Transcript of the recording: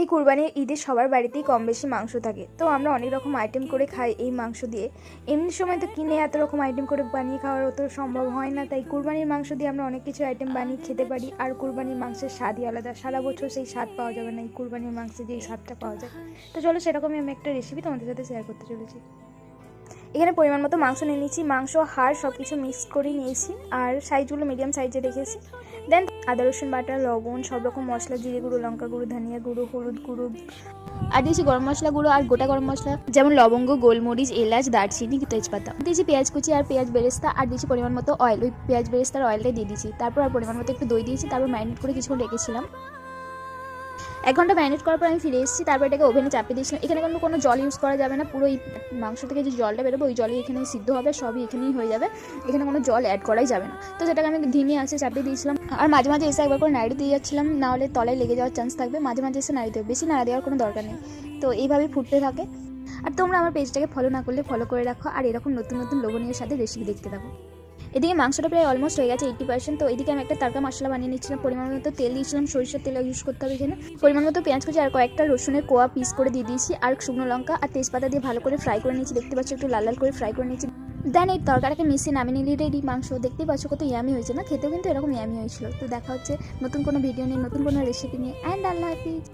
এই কুরবানির ঈদে সবার বাড়িতেই কম বেশি মাংস থাকে। তো আমরা অনেক রকম আইটেম করে খাই এই মাংস দিয়ে। এমনি সময় তো কিনে এত রকম আইটেম করে বানিয়ে খাওয়ার অত সম্ভব হয় না। তাই কুরবানির মাংস দিয়ে আমরা অনেক কিছু আইটেম বানিয়ে খেতে পারি। আর কুরবানির মাংসের স্বাদই আলাদা। সারা বছর সেই স্বাদ পাওয়া যাবে না এই কুরবানির মাংসে যেই স্বাদটা পাওয়া যায়। তো চলো সেরকমই আমি একটা রেসিপি তোমাদের সাথে শেয়ার করতে চলেছি। এখানে পরিমাণ মতো মাংস নিয়ে নিয়েছি। মাংস, হাড় সব কিছু মিক্স করে নিয়েছি। আর সাইজগুলো মিডিয়াম সাইজে রেখেছি। দেন আদা, রসুন, বাটা, লবণ, সব রকম মশলা, জিরে গুঁড়ো, লঙ্কা গুঁড়ো, ধনিয়া গুঁড়ো, হলুদ গুঁড়ো। আর দিয়েছি গরম মশলা গুঁড়ো আর গোটা গরম মশলা। যেমন লবঙ্গ, গোলমরিচ, এলাচ, দারচিনি, তেজপাতা। দিয়েছি পেঁয়াজ কুচি আর পেঁয়াজ বেরেস্তা। আর দিয়েছি পরিমাণ মতো অয়েল ওই পেঁয়াজ বেরেস্তার অয়েলটাই দিয়ে দিয়েছি। তারপর আর পরিমাণ মতো একটু দই দিয়েছি। তারপর ম্যারিনেট করে কিছুক্ষণ রেখেছিলাম। এক ঘণ্টা ম্যারিনেট করার পর আমি ফিরে এসেছি, তারপর এটাকে ওভেনে চাপিয়ে দিয়েছিলাম। এখানে কিন্তু কোনো জল ইউজ করা যাবে না, পুরো এই মাংস থেকে যে জলটা বেরোবে, ওই জলই এখানে সিদ্ধ হবে, সবই এখানেই হয়ে যাবে। এখানে কোনো জল অ্যাড করাই যাবে না। তো সেটাকে আমি ধিমে আছে চাপিয়ে দিয়েছিলাম। আর মাঝে মাঝে এসে একবার করে নাড়ি দিয়ে যাচ্ছিলাম, না হলে তলায় লেগে যাওয়ার চান্স থাকবে। মাঝে মাঝে এসে নাড়ি দেবে, বেশি নাড়া দেওয়ার কোনো দরকার নেই। তো এইভাবেই ফুটতে থাকে। আর তোমরা আমার পেজটাকে ফলো না করলে ফলো করে রাখো। আর এরকম নতুন নতুন লোভনীয় সাথে রেসিপি দেখতে থাকো। এদিকে মাংসটা প্রায় অলমোস্ট হয়ে গেছে এইটি পার্সেন্ট তো এদিকে আমি একটা তারকা মশলা বানিয়ে নিচ্ছিলাম। পরিমাণ মতো তেল দিয়েছিলাম, সরিষার তেল ইউজ করতে হবে এখানে। পরিমাণ মতো পেঁয়াজ কুচি আর কয়েকটা রসুনের কোয়া পিস করে দিয়ে দিয়েছি, আর শুকনো লঙ্কা আর তেজপাতা দিয়ে ভালো করে ফ্রাই করে নিয়েছি। দেখতে পাচ্ছ একটু লাল লাল করে ফ্রাই করে নিয়েছি। দেন এই তরকারিটাকে মিশিয়ে নামিয়ে নিলে রেডি মাংস। দেখতেই পাচ্ছ কত ইয়ামি হয়েছে না? খেতেও কিন্তু এরকম ইয়ামি হয়েছিল। তো দেখা হচ্ছে নতুন কোনো ভিডিও নিয়ে, নতুন কোনো রেসিপি নিয়ে। অ্যান্ড আল্লাহ হাফিজ।